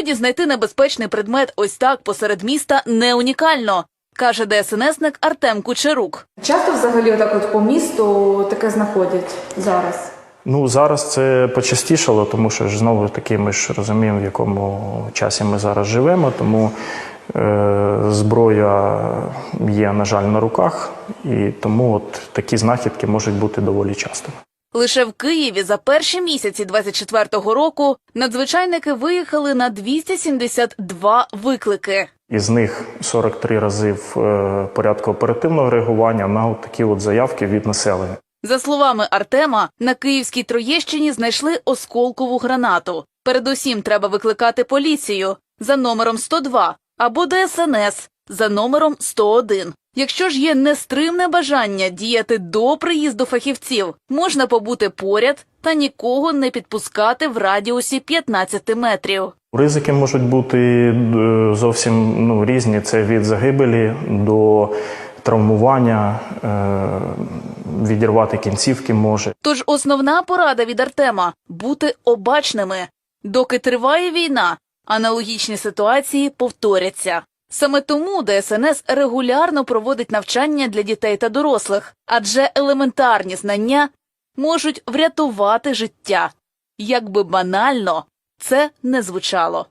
Тоді знайти небезпечний предмет ось так посеред міста не унікально, каже ДСНСник Артем Кучерук. Часто взагалі отак от по місту таке знаходять зараз. Ну зараз це почастішало, тому що ж знову таки ми ж розуміємо, в якому часі ми зараз живемо. Тому е, зброя є, на жаль, на руках, і тому от такі знахідки можуть бути доволі часто. Лише в Києві за перші місяці 24-го року надзвичайники виїхали на 272 виклики. Із них 43 рази в е, порядку оперативного реагування на от такі от заявки від населення. За словами Артема, на Київській Троєщині знайшли осколкову гранату. Передусім треба викликати поліцію за номером 102 або ДСНС за номером 101. Якщо ж є нестримне бажання діяти до приїзду фахівців, можна побути поряд та нікого не підпускати в радіусі 15 метрів. Ризики можуть бути е, зовсім ну, різні. Це від загибелі до травмування, е, відірвати кінцівки може. Тож основна порада від Артема бути обачними. Доки триває війна, аналогічні ситуації повторяться. Саме тому ДСНС регулярно проводить навчання для дітей та дорослих, адже елементарні знання можуть врятувати життя. Як би банально це не звучало.